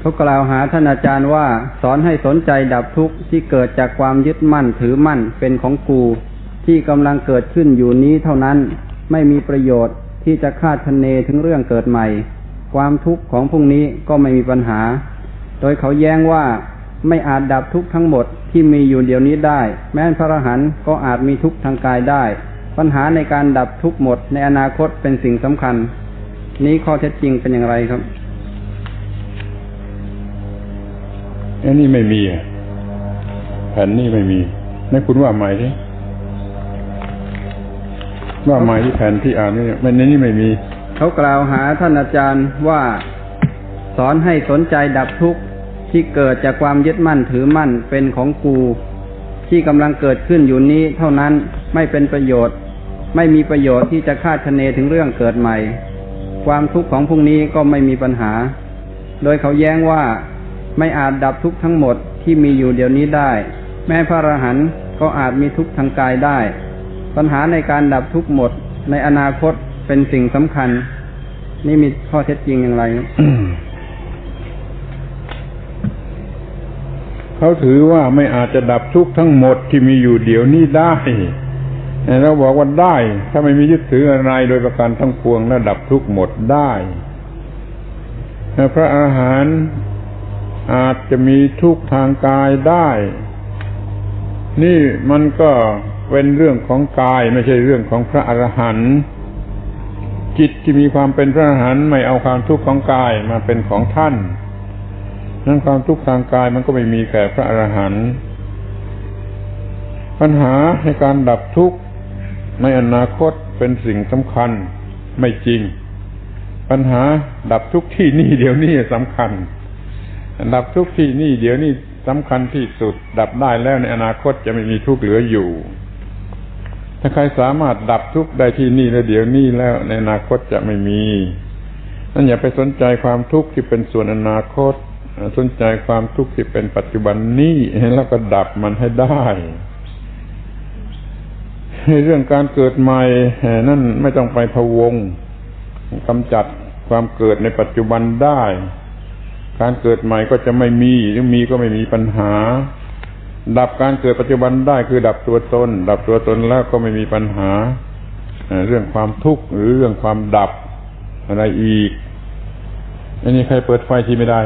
เขากล่าวหาท่านอาจารย์ว่า สอนให้สนใจดับทุกข์ที่เกิดจากความยึดมั่นถือมั่นเป็นของกู ที่กำลังเกิดขึ้นอยู่นี้เท่านั้น ไม่มีประโยชน์ที่จะคาดคะเนถึงเรื่องเกิดใหม่ ความทุกข์ของพวกนี้ก็ไม่มีปัญหา โดยเขาแย้งว่าไม่อาจดับทุกข์ทั้งหมดที่มีอยู่เดี๋ยวนี้ได้ แม้นพระอรหันต์ก็อาจมีทุกข์ทางกายได้ ปัญหาในการดับทุกข์หมดในอนาคตเป็นสิ่งสำคัญ นี้ข้อเท็จจริงเป็นอย่างไรครับ อันนี้ไม่มีอะแผ่นนี้ไม่มีนั่นคุณว่าใหม่ที่ว่าใหม่ที่แผ่นที่อ่านนี่มันในนี้ไม่มี เขากล่าวหาท่านอาจารย์ว่าสอนให้สนใจดับทุกข์ที่เกิดจากความยึดมั่นถือมั่นเป็นของกู ที่กำลังเกิดขึ้นอยู่นี้ เท่านั้นไม่เป็นประโยชน์ ไม่มีประโยชน์ที่จะคาดคะเนถึงเรื่องเกิดใหม่ ความทุกข์ของพวกนี้ก็ไม่มีปัญหา โดยเขาแย้งว่า ไม่อาจดับทุกข์ทั้งหมดที่มีอยู่เดี๋ยวนี้ได้ แม้พระอรหันต์ก็อาจมีทุกข์ทางกายได้ ปัญหาในการดับทุกข์หมด ในอนาคตเป็นสิ่งสำคัญ นี่มีข้อเท็จจริงอย่างไรเขาถือว่าไม่อาจจะดับทุกข์ทั้งหมดที่มีอยู่เดี๋ยวนี้ได้แต่เราบอกว่าได้ ถ้าไม่มียึดถืออะไรโดยประการทั้งปวงแล้วดับทุกข์หมดได้พระอาหาร จะมีทุกข์ทางกายได้ นี่มันก็เป็นเรื่องของกายไม่ใช่เรื่องของพระอรหันต์จิตที่มีความเป็นพระอรหันต์ไม่เอาความทุกข์ของกายมาเป็นของท่านนั้นความทุกข์ทางกายมันก็ไม่มีแก่พระอรหันต์ปัญหาในการดับทุกข์ในอนาคตเป็นสิ่งสำคัญไม่จริง ปัญหาดับทุกข์ที่นี่เดี๋ยวนี้สำคัญ ดับทุกข์ที่นี่เดี๋ยวนี้สำคัญที่สุด ดับได้แล้วในอนาคตจะไม่มีทุกข์เหลืออยู่ ถ้าใครสามารถดับทุกข์ได้ที่นี่และเดี๋ยวนี้แล้วในอนาคตจะไม่มีนั่นอย่าไปสนใจความทุกข์ที่เป็นส่วนอนาคต สนใจความทุกข์ที่เป็นปัจจุบันนี้แล้วก็ดับมันให้ได้เรื่องการเกิดใหม่นั่นไม่ต้องไปพะวงกำจัดความเกิดในปัจจุบันได้ การเกิดใหม่ก็จะไม่มีหรือมีก็ไม่มีปัญหา ดับการเกิดปัจจุบันได้คือดับตัวตน ดับตัวตนแล้วก็ไม่มีปัญหา เรื่องความทุกข์หรือเรื่องความดับอะไรอีกอันนี้ใครเปิดไฟที่ไม่ได้